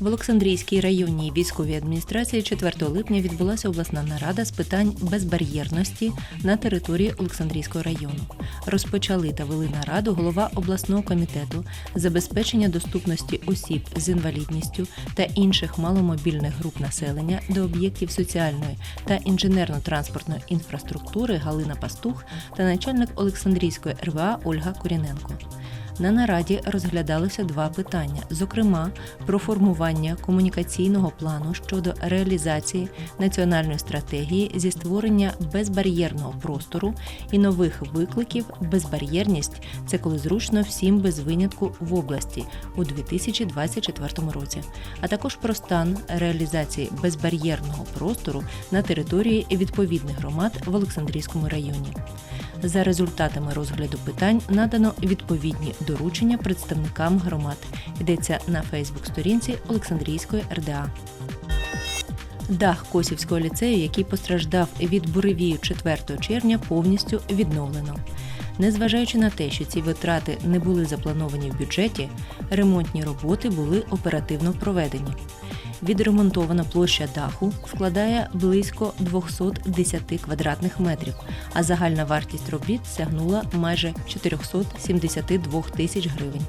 В Олександрійській районній військовій адміністрації 4 липня відбулася обласна нарада з питань безбар'єрності на території Олександрійського району. Розпочали та вели нараду голова обласного комітету забезпечення доступності осіб з інвалідністю та інших маломобільних груп населення до об'єктів соціальної та інженерно-транспортної інфраструктури Галина Пастух та начальник Олександрійської РВА Ольга Куріненко. На нараді розглядалося два питання: зокрема, про формування комунікаційного плану щодо реалізації національної стратегії зі створення безбар'єрного простору і нових викликів. Безбар'єрність це коли зручно всім без винятку в області у 2024 році, а також про стан реалізації безбар'єрного простору на території відповідних громад в Олександрійському районі. За результатами розгляду питань надано відповідні доручення представникам громад. Йдеться на Фейсбук-сторінці Олександрійської РДА. Дах Косівського ліцею, який постраждав від буревію 4 червня, повністю відновлено. Незважаючи на те, що ці витрати не були заплановані в бюджеті, ремонтні роботи були оперативно проведені. Відремонтована площа даху складає близько 210 квадратних метрів, а загальна вартість робіт сягнула майже 472 тисяч гривень.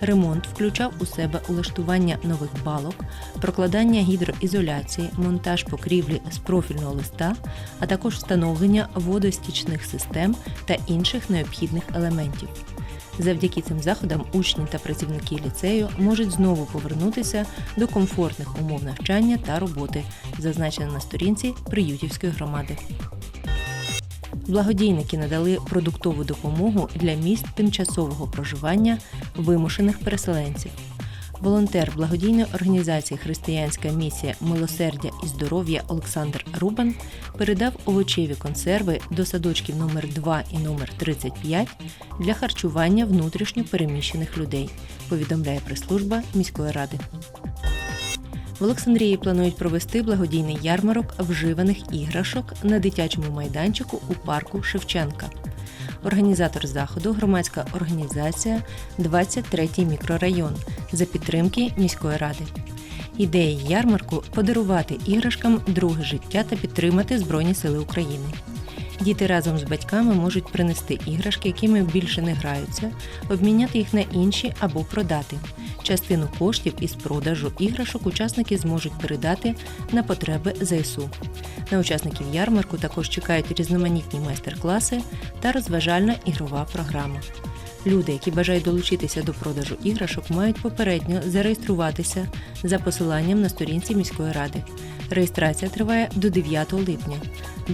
Ремонт включав у себе улаштування нових балок, прокладання гідроізоляції, монтаж покрівлі з профільного листа, а також встановлення водостічних систем та інших необхідних елементів. Завдяки цим заходам учні та працівники ліцею можуть знову повернутися до комфортних умов навчання та роботи, зазначено на сторінці Приютівської громади. Благодійники надали продуктову допомогу для міст тимчасового проживання вимушених переселенців. Волонтер благодійної організації Християнська місія Милосердя і здоров'я Олександр Рубан передав овочеві консерви до садочків номер 2 і номер 35 для харчування внутрішньо переміщених людей, повідомляє прес-служба міської ради. В Олександрії планують провести благодійний ярмарок вживаних іграшок на дитячому майданчику у парку Шевченка. Організатор заходу громадська організація 23-й мікрорайон за підтримки міської ради. Ідея ярмарку подарувати іграшкам друге життя та підтримати Збройні Сили України. Діти разом з батьками можуть принести іграшки, якими більше не граються, обміняти їх на інші або продати. Частину коштів із продажу іграшок учасники зможуть передати на потреби ЗСУ. На учасників ярмарку також чекають різноманітні майстер-класи та розважальна ігрова програма. Люди, які бажають долучитися до продажу іграшок, мають попередньо зареєструватися за посиланням на сторінці міської ради. Реєстрація триває до 9 липня.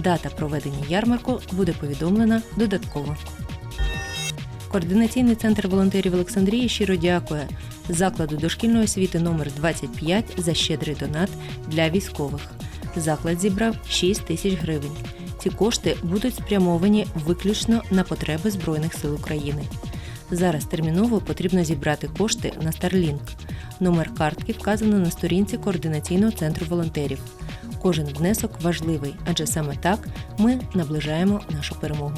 Дата проведення ярмарку буде повідомлена додатково. Координаційний центр волонтерів Олександрії щиро дякує закладу дошкільної освіти номер 25 за щедрий донат для військових. Заклад зібрав 6 тисяч гривень. Ці кошти будуть спрямовані виключно на потреби Збройних сил України. Зараз терміново потрібно зібрати кошти на Starlink. Номер картки вказано на сторінці координаційного центру волонтерів. Кожен внесок важливий, адже саме так ми наближаємо нашу перемогу.